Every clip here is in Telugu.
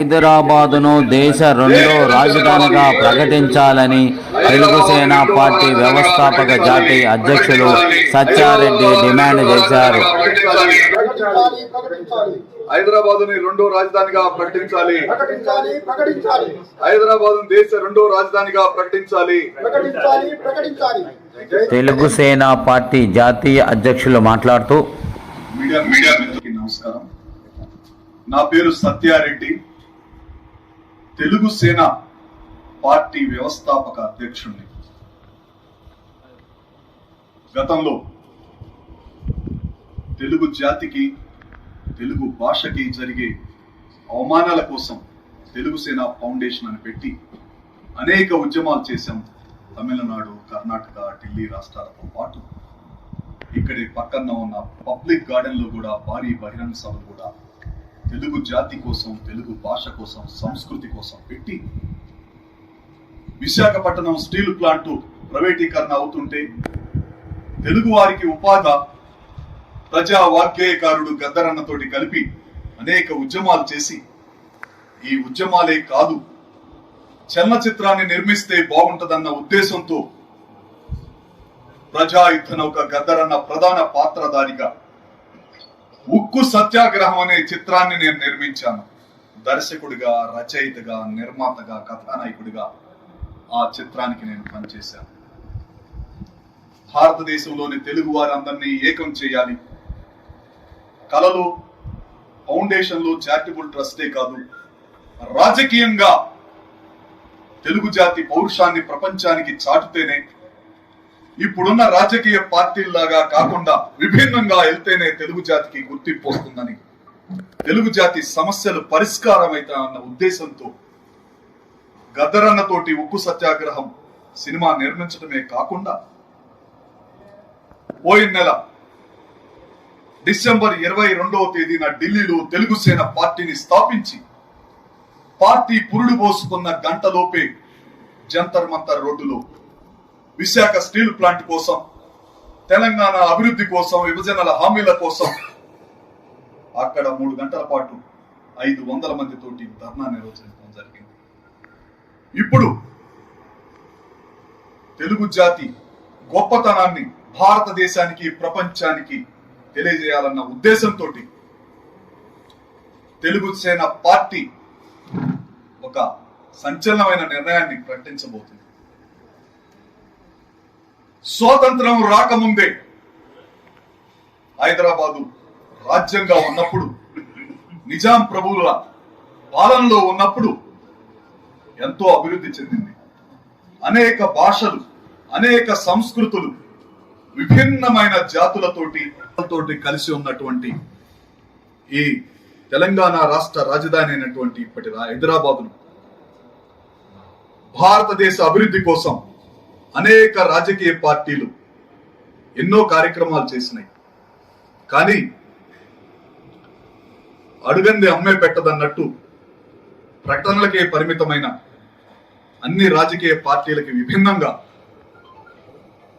హైదరాబాదును దేశ రెండో రాజధానిగా ప్రకటించాలని తెలుగు సేన పార్టీ వ్యవస్థాపక జాతీయ అధ్యక్షులు సత్యారెడ్డి డిమాండ్ చేశారు. హైదరాబాద్ని రెండో రాజధానిగా ప్రకటించాలి. ప్రకటించాలి ప్రకటించాలి. హైదరాబాద్ దేశ రెండో రాజధానిగా ప్రకటించాలి. ప్రకటించాలి ప్రకటించాలి. తెలుగు సేన పార్టీ జాతీయ అధ్యక్షులు మాట్లాడుతూ మీడియా నమస్కారం. నా పేరు సత్యారెడ్డి. తెలుగు సేన పార్టీ వ్యవస్థాపక అధ్యక్షుడిని గతంలో తెలుగు జాతికి తెలుగు భాషకి జరిగే అవమానాల కోసం తెలుగు సేన ఫౌండేషన్ అని పెట్టి అనేక ఉద్యమాలు చేశాం. తమిళనాడు కర్ణాటక ఢిల్లీ రాష్ట్రాలతో పాటు ఇక్కడి పక్కన ఉన్న పబ్లిక్ గార్డెన్లో కూడా భారీ బహిరంగ సభలు కూడా తెలుగు జాతి కోసం తెలుగు భాష కోసం సంస్కృతి కోసం పెట్టి విశాఖపట్నం స్టీల్ ప్లాంట్ ప్రైవేటీకరణ అవుతుంటే తెలుగు వారికి ఉపాధి ప్రజా వాగ్గేయకారుడు గద్దరన్నతోటి కలిపి అనేక ఉద్యమాలు చేసి ఈ ఉద్యమాలే కాదు చలనచిత్రాన్ని నిర్మిస్తే బాగుంటదన్న ఉద్దేశంతో ప్రజాయుద్ధ నౌక గద్దరన్న ప్రధాన పాత్రధారిగా ఉక్కు సత్యాగ్రహం అనే చిత్రాన్ని నేను నిర్మించాను. దర్శకుడిగా రచయితగా నిర్మాతగా కథానాయకుడిగా ఆ చిత్రానికి నేను పనిచేశాను. భారతదేశంలోని తెలుగు వారందరినీ ఏకం చేయాలి. కళలు ఫౌండేషన్లు చారిటబుల్ ట్రస్టే కాదు రాజకీయంగా తెలుగు జాతి పౌరుషాన్ని ప్రపంచానికి చాటుతేనే ఇప్పుడున్న రాజకీయ పార్టీల్లాగా కాకుండా విభిన్నంగా వెళ్తేనే తెలుగు జాతికి గుర్తింపు వస్తుందని తెలుగు జాతి సమస్యలు పరిష్కారం అన్న ఉద్దేశంతో గద్దరన్నతోటి ఉప్పు సత్యాగ్రహం సినిమా నిర్మించడమే కాకుండా పోయిన నెల డిసెంబర్ ఇరవై రెండవ తేదీన ఢిల్లీలో తెలుగు సేన పార్టీని స్థాపించి పార్టీ పురుడు పోసుకున్న గంటలోపే జంతర్ మంతర్ రోడ్డులో విశాఖ స్టీల్ ప్లాంట్ కోసం తెలంగాణ అభివృద్ధి కోసం విభజనల హామీల కోసం అక్కడ మూడు గంటల పాటు ఐదు వందల మందితోటి ధర్నా నిర్వహించడం జరిగింది. ఇప్పుడు తెలుగు జాతి గొప్పతనాన్ని భారతదేశానికి ప్రపంచానికి తెలియజేయాలన్న ఉద్దేశంతో తెలుగు సేన పార్టీ ఒక సంచలనమైన నిర్ణయాన్ని ప్రకటించబోతుంది. స్వాతంత్రం రాకముందే హైదరాబాదు రాజ్యంగా ఉన్నప్పుడు నిజాం ప్రభువుల పాలనలో ఉన్నప్పుడు ఎంతో అభివృద్ధి చెందింది. అనేక భాషలు అనేక సంస్కృతులు విభిన్నమైన జాతులతోటి తోటి కలిసి ఉన్నటువంటి ఈ తెలంగాణ రాష్ట్ర రాజధాని అయినటువంటి ఇప్పటి హైదరాబాదును భారతదేశ అభివృద్ధి కోసం అనేక రాజకీయ పార్టీలు ఎన్నో కార్యక్రమాలు చేసినాయి. కానీ అడుగంది అమ్మే పెట్టదన్నట్టు ప్రకటనలకే పరిమితమైన అన్ని రాజకీయ పార్టీలకి విభిన్నంగా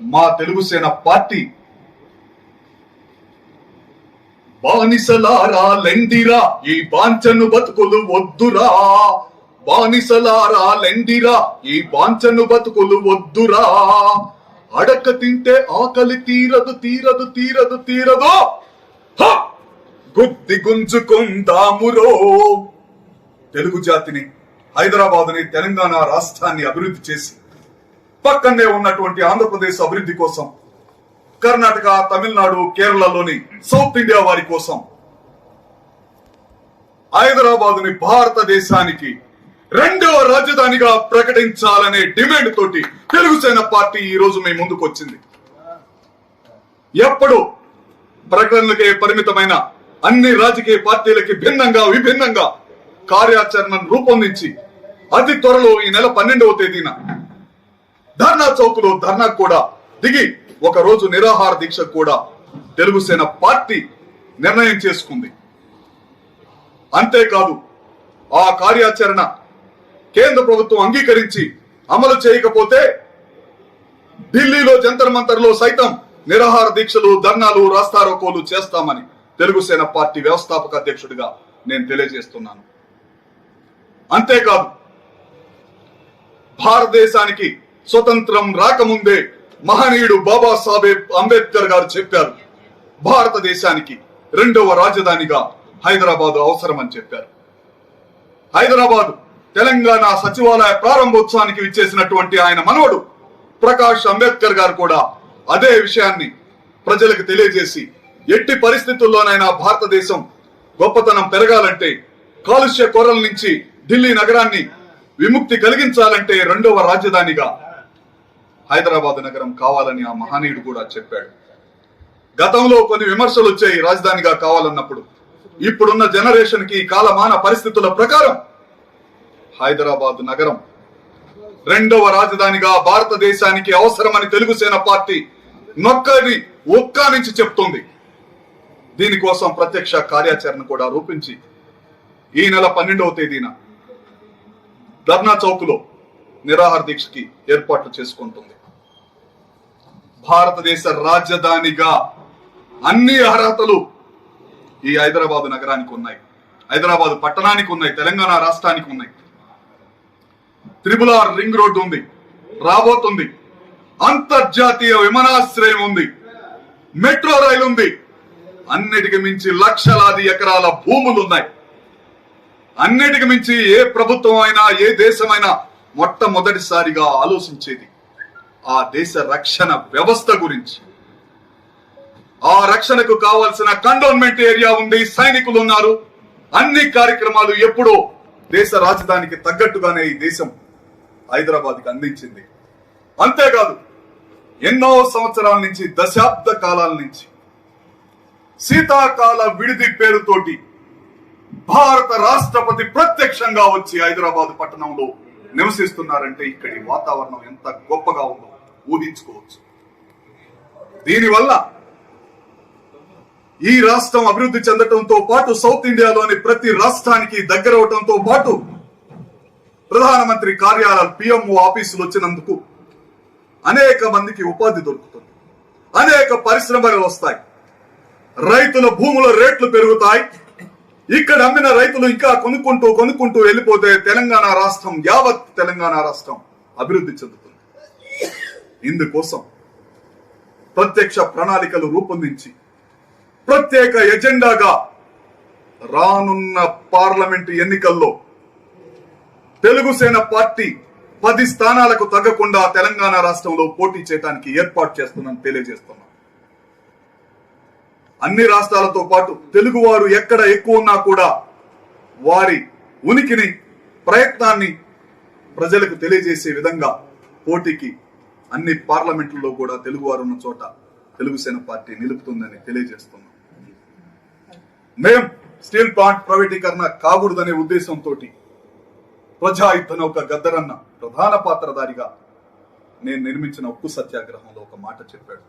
మా తెలుగు సేన పార్టీ బానిసలారా లెండిరా ఈ బాంచను బతుకులు వద్దురా. బానిసలారా లెండిరా ఈ బాంచను బతుకులు వద్దురా. అడక తింటే ఆకలి తీరదు తీరదు తీరదు తీరదు. గుద్ది గుంజుకుందామురో. తెలుగు జాతిని హైదరాబాదుని తెలంగాణ రాష్ట్రాన్ని అభివృద్ధి చేసి పక్కనే ఉన్నటువంటి ఆంధ్రప్రదేశ్ అభివృద్ధి కోసం కర్ణాటక తమిళనాడు కేరళలోని సౌత్ ఇండియా వారి కోసం హైదరాబాదుని భారతదేశానికి రెండవ రాజధానిగా ప్రకటించాలనే డిమాండ్ తోటి తెలుగు సేన పార్టీ ఈ రోజు మీ ముందుకు వచ్చింది. ఎప్పుడు ప్రకటనలకే పరిమితమైన అన్ని రాజకీయ పార్టీలకి భిన్నంగా విభిన్నంగా కార్యాచరణను రూపొందించి అతి త్వరలో ఈ నెల పన్నెండవ తేదీన ధర్నా చౌక్లో ధర్నా కూడా దిగి ఒక రోజు నిరాహార దీక్ష కూడా తెలుగు సేన పార్టీ నిర్ణయం చేసుకుంది. అంతేకాదు ఆ కార్యాచరణ కేంద్ర ప్రభుత్వం అంగీకరించి అమలు చేయకపోతే ఢిల్లీలో జంతర్ మంతర్లో సైతం నిరాహార దీక్షలు ధర్నాలు రాస్తారోకోలు చేస్తామని తెలుగు సేన పార్టీ వ్యవస్థాపక అధ్యక్షుడిగా నేను తెలియజేస్తున్నాను. అంతేకాదు భారతదేశానికి స్వతంత్రం రాకముందే మహనీయుడు బాబాసాహెబ్ అంబేద్కర్ గారు చెప్పారు. భారతదేశానికి రెండవ రాజధానిగా హైదరాబాద్ అవసరమని చెప్పారు. హైదరాబాద్ తెలంగాణ సచివాలయ ప్రారంభోత్సవానికి విచ్చేసినటువంటి ఆయన మనవడు ప్రకాష్ అంబేద్కర్ గారు కూడా అదే విషయాన్ని ప్రజలకు తెలియజేసి ఎట్టి పరిస్థితుల్లోనైనా భారతదేశం గొప్పతనం పెరగాలంటే కాలుష్య కొరల నుంచి ఢిల్లీ నగరాన్ని విముక్తి కలిగించాలంటే రెండవ రాజధానిగా హైదరాబాద్ నగరం కావాలని ఆ మహనీయుడు కూడా చెప్పాడు. గతంలో కొన్ని విమర్శలు వచ్చాయి రాజధానిగా కావాలన్నప్పుడు. ఇప్పుడున్న జనరేషన్కి కాలమాన పరిస్థితుల ప్రకారం హైదరాబాద్ నగరం. రెండవ రాజధానిగా భారతదేశానికి అవసరమని తెలుగు సేన పార్టీ నొక్కది ఒక్క నుంచి చెప్తుంది. దీనికోసం ప్రత్యక్ష కార్యాచరణ కూడా రూపించి ఈ నెల పన్నెండవ తేదీన ధర్నా చౌక్లో నిరాహార దీక్షకి ఏర్పాట్లు చేసుకుంటుంది. భారతదేశ రాజధానిగా అన్ని అర్హతలు ఈ హైదరాబాద్ నగరానికి ఉన్నాయి. హైదరాబాద్ పట్టణానికి ఉన్నాయి. తెలంగాణ రాష్ట్రానికి ఉన్నాయి. త్రిబుల్ ఆర్ రింగ్ రోడ్డు ఉంది. రాబోతుంది. అంతర్జాతీయ విమానాశ్రయం ఉంది. మెట్రో రైలు ఉంది. అన్నిటికి మించి లక్షలాది ఎకరాల భూములు ఉన్నాయి. అన్నిటికి మించి ఏ ప్రభుత్వం అయినా ఏ దేశమైనా మొట్టమొదటిసారిగా ఆలోచించేది ఆ దేశ రక్షణ వ్యవస్థ గురించి. ఆ రక్షణకు కావాల్సిన కంటోన్మెంట్ ఏరియా ఉంది. సైనికులు ఉన్నారు. అన్ని కార్యక్రమాలు ఎప్పుడో దేశ రాజధానికి తగ్గట్టుగానే ఈ దేశం హైదరాబాద్కి అందించింది. అంతేకాదు ఎన్నో సంవత్సరాల నుంచి దశాబ్ద కాలాల నుంచి శీతాకాల విడిది పేరుతోటి భారత రాష్ట్రపతి ప్రత్యక్షంగా వచ్చి హైదరాబాద్ పట్టణంలో నివసిస్తున్నారంటే ఇక్కడి వాతావరణం ఎంత గొప్పగా ఉందో ఊహించుకోవచ్చు. దీనివల్ల ఈ రాష్ట్రం అభివృద్ధి చెందటంతో పాటు సౌత్ ఇండియాలోని ప్రతి రాష్ట్రానికి దగ్గరవటంతో పాటు ప్రధానమంత్రి కార్యాలయం పిఎంఓ ఆఫీసులు వచ్చినందుకు అనేక మందికి ఉపాధి దొరుకుతుంది. అనేక పరిశ్రమలు వస్తాయి. రైతుల భూముల రేట్లు పెరుగుతాయి. ఇక్కడ అమ్మిన రైతులు ఇంకా కొనుక్కుంటూ కొనుక్కుంటూ వెళ్ళిపోతే తెలంగాణ రాష్ట్రం యావత్ తెలంగాణ రాష్ట్రం అభివృద్ధి చెందుతుంది. ఇందుకోసం ప్రత్యక్ష ప్రణాళికలు రూపొందించి ప్రత్యేక ఎజెండాగా రానున్న పార్లమెంటు ఎన్నికల్లో తెలుగు సేన పార్టీ పది స్థానాలకు తగ్గకుండా తెలంగాణ రాష్ట్రంలో పోటీ చేయడానికి ఏర్పాటు చేస్తుందని తెలియజేస్తున్నాం. అన్ని రాష్ట్రాలతో పాటు తెలుగు వారు ఎక్కడ ఎక్కువ ఉన్నా కూడా వారి ఉనికిని ప్రయత్నాన్ని ప్రజలకు తెలియజేసే విధంగా పోటీకి అన్ని పార్లమెంట్లలో కూడా తెలుగు వారు ఉన్న చోట తెలుగు సేన పార్టీ నిలుపుతుందని తెలియజేస్తున్నాం. మేం స్టీల్ ప్లాంట్ ప్రైవేటీకరణ కాకూడదనే ఉద్దేశంతో ప్రజాయుద్ధ నౌక గద్దరన్న ప్రధాన పాత్రధారిగా నేను నిర్మించిన ఉప్పు సత్యాగ్రహంలో ఒక మాట చెప్పాడు.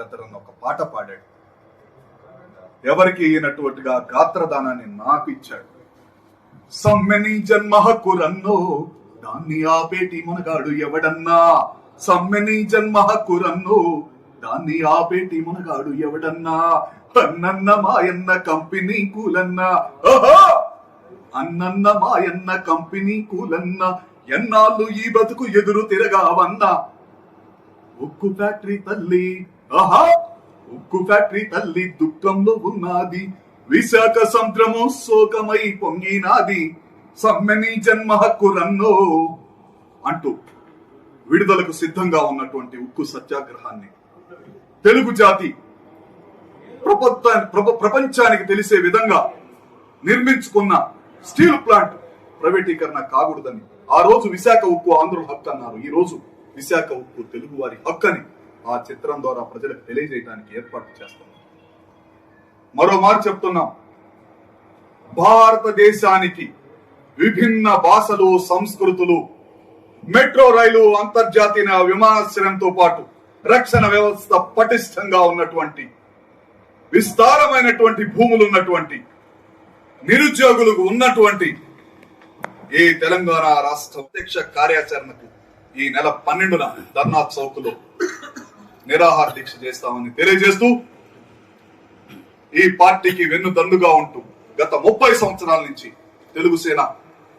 గద్దరన్న ఒక పాట పాడాడు. ఎవరికి ఈయనటువంటిగా గాత్రదానాన్ని నాకు ఇచ్చాడు. సమ్మెని జన్మ హక్కురన్నో దాన్ని ఆపేటి మునగాడు ఎవడన్నా? సమ్మెని జన్మ హక్కురన్నో దాన్ని ఆపేటి మునగాడు ఎవడన్నా? తన్నన్న మాయన్న కంపెనీ కూలన్న? ఓహో! అన్నన్న మాయన్న కంపెనీ కూలన్న ఎన్నాళ్ళు ఈ బతుకు ఎదురు తిరగావన్న. ఉక్కు ఫ్యాక్టరీ తల్లి ఆహా! ఉక్కు ఫ్యాక్టరీ తల్లి దుఃఖంలో ఉన్నది. విశాఖ సముద్రము శోకమై పొంగినాది. సమ్మెని జన్మ హక్కు రన్నో అంటూ విడుదలకు సిద్ధంగా ఉన్నటువంటి ఉక్కు సత్యాగ్రహాన్ని తెలుగు జాతి ప్రప- ప్రపంచానికి తెలిసే విధంగా నిర్మించుకున్న స్టీల్ ప్లాంట్ ప్రైవేటీకరణ కాకూడదని. ఆ రోజు విశాఖ ఉక్కు ఆంధ్రుల హక్కు అన్నారు. ఈ రోజు విశాఖ ఉక్కు తెలుగు వారి హక్కు అని ఆ చిత్రం ద్వారా ప్రజలకు తెలియజేయడానికి ఏర్పాటు చేస్తున్నాం మరో మారు చెప్తున్నాం. భారతదేశానికి విభిన్న భాషలు సంస్కృతులు మెట్రో రైలు అంతర్జాతీయ విమానాశ్రయంతో పాటు రక్షణ వ్యవస్థ పటిష్టంగా ఉన్నటువంటి విస్తారమైనటువంటి భూములు ఉన్నటువంటి నిరుద్యోగులకు ఉన్నటువంటి ఈ తెలంగాణ రాష్ట్ర ప్రత్యక్ష కార్యాచరణకు ఈ నెల పన్నెండున ధర్నా చౌక్లో నిరాహార దీక్ష చేస్తామని తెలియజేస్తూ ఈ పార్టీకి వెన్నుదన్నుగా ఉంటూ గత ముప్పై సంవత్సరాల నుంచి Telugu Sena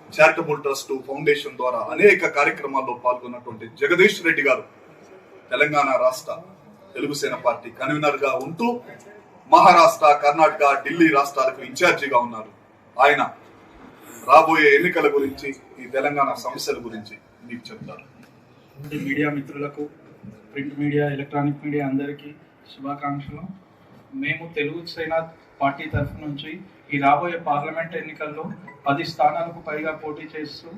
charitable trust foundation ద్వారా అనేక కార్యక్రమాల్లో పాల్గొన్నటువంటి జగదీష్ రెడ్డి గారు తెలంగాణ రాష్ట్ర తెలుగు సేన పార్టీ కన్వీనర్గా ఉంటూ మహారాష్ట్ర కర్ణాటక ఢిల్లీ రాష్ట్రాలకు ఇన్ఛార్జిగా ఉన్నారు ఆయన. రాబోయే ఎన్నికల గురించి ఈ తెలంగాణ సమస్యల గురించి మీకు చెప్తారు. మీడియా మిత్రులకు ప్రింట్ మీడియా ఎలక్ట్రానిక్ మీడియా అందరికీ శుభాకాంక్షలు. మేము తెలుగు సేన పార్టీ తరఫు నుంచి ఈ రాబోయే పార్లమెంట్ ఎన్నికల్లో పది స్థానాలకు పైగా పోటీ చేస్తూ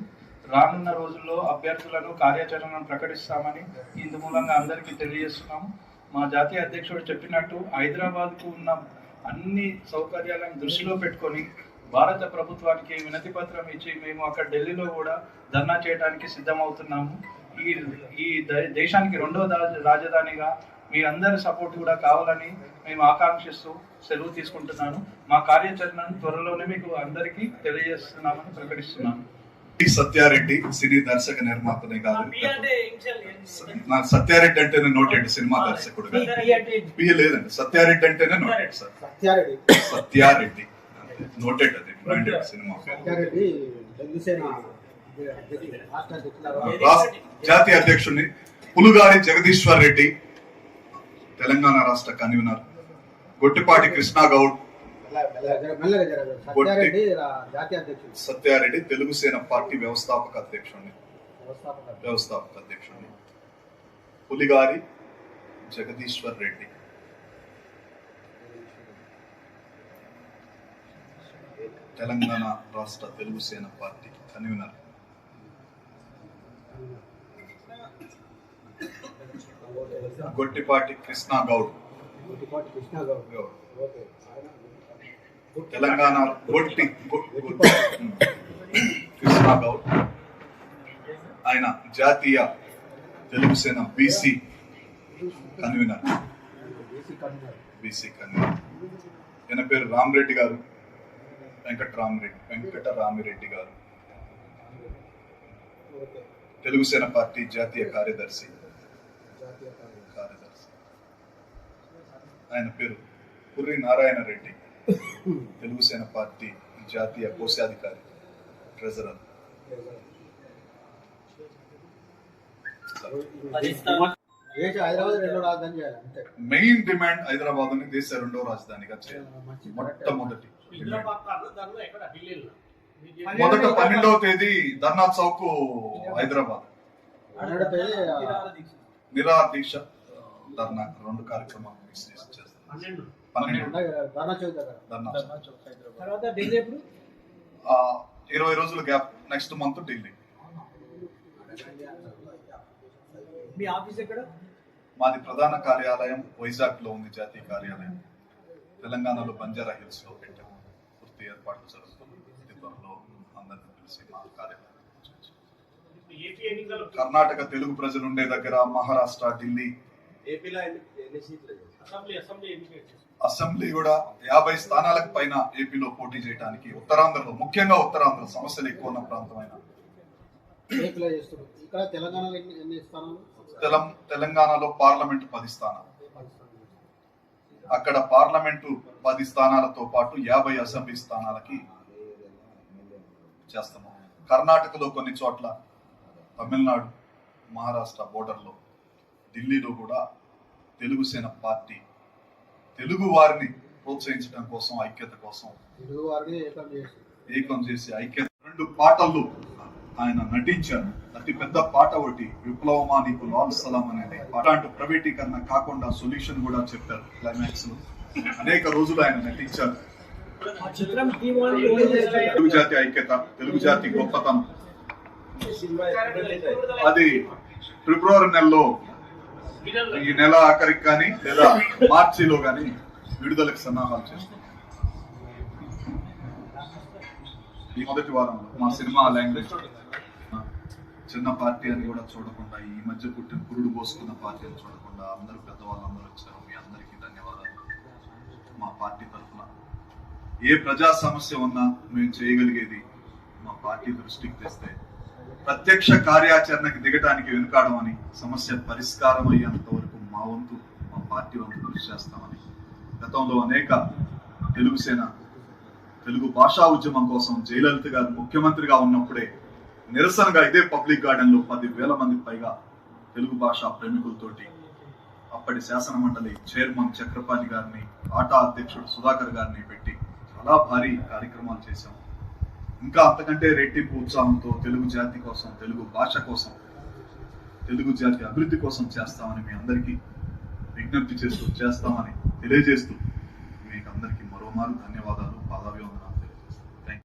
రానున్న రోజుల్లో అభ్యర్థులను కార్యాచరణను ప్రకటిస్తామని ఇందు మూలంగా అందరికీ తెలియజేస్తున్నాము. మా జాతీయ అధ్యక్షుడు చెప్పినట్టు హైదరాబాద్కు ఉన్న అన్ని సౌకర్యాలను దృష్టిలో పెట్టుకొని భారత ప్రభుత్వానికి వినతి పత్రం ఇచ్చి మేము అక్కడ ఢిల్లీలో కూడా ధర్నా చేయడానికి సిద్ధమవుతున్నాము. ఈ ఈ ద- దేశానికి రెండో రాజధానిగా మీ అందరి సపోర్ట్ కూడా కావాలని మేము ఆకాంక్షిస్తూ సెలవు తీసుకుంటున్నాను. మా కార్యాచరణను త్వరలోనే మీకు అందరికీ తెలియజేస్తున్నామని ప్రకటిస్తున్నాను. టి సత్యారెడ్డి సినీ దర్శక నిర్మాతనే కాదు. నాకు సత్యారెడ్డి అంటేనే నోటెడ్ సినిమా దర్శకుడు లేదండి సత్యారెడ్డి అంటేనే noted sir. Satya Reddy. Satya Reddy. Noted అది బ్రాండెడ్ సినిమా. జాతీయ అధ్యక్షుడిని పులుగారి జగదీశ్వర్ రెడ్డి తెలంగాణ రాష్ట్ర కన్వీనర్. గొట్టిపాటి కృష్ణ గౌడ్ సత్యారెడ్డి తెలుగు సేన పార్టీ వ్యవస్థాపక అధ్యక్షుడిని. వ్యవస్థాపక వ్యవస్థాపక అధ్యక్షుడిని. పులిగారి జగదీశ్వర్ రెడ్డి. తెలంగాణ రాష్ట్ర తెలుగు సేన పార్టీ కన్వీనర్. గొట్టిపాటి కృష్ణ గౌడ్. గుట్టిపాటి కృష్ణ గౌడ్. గౌడ్. ఆయన తెలంగాణ గొట్టి గొ- గొ- కృష్ణ గౌడ్ ఆయన జాతీయ Telugu Sena BC convener. BC convener. ఈయన పేరు రామరెడ్డి గారు. వెంకటరామరెడ్డి. వెంకటరామిరెడ్డి గారు. ఓకే తెలుగు సేన పార్టీ జాతీయ కార్యదర్శి. జాతీయ కార్యదర్శి. కార్యదర్శి. ఆయన పేరు పుర్రి నారాయణ రెడ్డి. తెలుగు సేన పార్టీ జాతీయ కోశాధికారి ట్రెజరర్. దేశ హైదరాబాద్ రెండో రాజధాని చేయాలి అంతే. మెయిన్ డిమాండ్ హైదరాబాద్ని దేశ రెండో రాజధానిగా చేయాలి. మొట్టమొదటి మొదట పన్నెండవ తేదీ ధర్నా చౌక్ హైదరాబాద్. పన్నెండో తేదీ నిరాహార దీక్ష. ధర్నా రెండు కార్యక్రమాలు చేస్తాం ఇరవై రోజుల గ్యాప్ నెక్స్ట్ మంత్ ఢిల్లీ. మీ ఆఫీస్ ఎక్కడ? మాది ప్రధాన కార్యాలయం వైజాగ్లో ఉంది జాతీయ కార్యాలయం. తెలంగాణలో బంజారా హిల్స్లో పెట్టాము. పూర్తి ఏర్పాట్లు జరుగుతుంది అతి త్వరలో అందరిని పిలిచి మా కార్యాలయం కర్ణాటక తెలుగు ప్రజలు ఉండే దగ్గర మహారాష్ట్ర ఢిల్లీ. ఏపీలో ఎన్ని ఎన్ని సీట్లు అసెంబ్లీ కూడా యాభై స్థానాలకు పైన ఏపీలో పోటీ చేయడానికి ఉత్తరాంధ్రలో ముఖ్యంగా ఉత్తరాంధ్ర సమస్యలు ఎక్కువ ఉన్న ప్రాంతమైన తెలంగాణలో పార్లమెంటు పది స్థానాలు. అక్కడ పార్లమెంటు పది స్థానాలతో పాటు యాభై అసెంబ్లీ స్థానాలకి చేస్తాము కర్ణాటకలో కొన్ని చోట్ల తమిళనాడు మహారాష్ట్ర బోర్డర్లో ఢిల్లీలో కూడా తెలుగు సేన పార్టీ తెలుగు వారిని ప్రోత్సహించడం కోసం ఐక్యత కోసం తెలుగు వారిని ఏకం చేసి. ఏకం చేసి ఐక్యత. రెండు పాటలు ఆయన నటించారు. అతి పెద్ద పాట ఒకటి విప్లవమా నీకు లాల్ సలాం అనేది. అలాంటి ప్రైవేటీకరణ కాకుండా సొల్యూషన్ కూడా చెప్పారు క్లైమాక్స్లో. అనేక రోజులు ఆయన నటించారు. తెలుగు జాతి ఐక్యత తెలుగు జాతి గొప్పతనం? అది ఫిబ్రవరి నెలలో ఈ నెల ఆఖరికి కానీ లేదా మార్చిలో కానీ విడుదలకు సన్నాహాలు చేస్తాం. ఈ మొదటి వారంలో మా సినిమా లాంగ్వేజ్ చిన్న పార్టీ అని కూడా చూడకుండా ఈ మధ్య పుట్టిన పురుడు పోసుకున్న పార్టీ అని చూడకుండా అందరూ పెద్దవాళ్ళందరూ వచ్చారు. మీ అందరికీ ధన్యవాదాలు. మా పార్టీ తరఫున ఏ ప్రజా సమస్య ఉన్నా మేము చేయగలిగేది మా పార్టీ దృష్టికి తెస్తే ప్రత్యక్ష కార్యాచరణకి దిగటానికి వెనుకాడం అని సమస్య పరిష్కారం అయ్యేంత వరకు మా వంతు మా పార్టీ వంతు కృషి చేస్తామని. గతంలో అనేక తెలుగు సేన తెలుగు భాషా ఉద్యమం కోసం జయలలిత గారు ముఖ్యమంత్రిగా ఉన్నప్పుడే నిరసనగా ఇదే పబ్లిక్ గార్డెన్లో పది వేల మంది పైగా తెలుగు భాషా ప్రేమికులతోటి అప్పటి శాసన మండలి చైర్మన్ చక్రపాణి గారిని ఆటా అధ్యక్షుడు సుధాకర్ గారిని పెట్టి చాలా భారీ కార్యక్రమాలు చేశాం. ఇంకా అంతకంటే రెట్టింపు ఉత్సాహంతో తెలుగు జాతి కోసం తెలుగు భాష కోసం తెలుగు జాతి అభివృద్ధి కోసం చేస్తామని మీ అందరికీ విజ్ఞప్తి చేస్తూ చేస్తామని తెలియజేస్తూ మీకు అందరికీ మరోమారు ధన్యవాదాలు.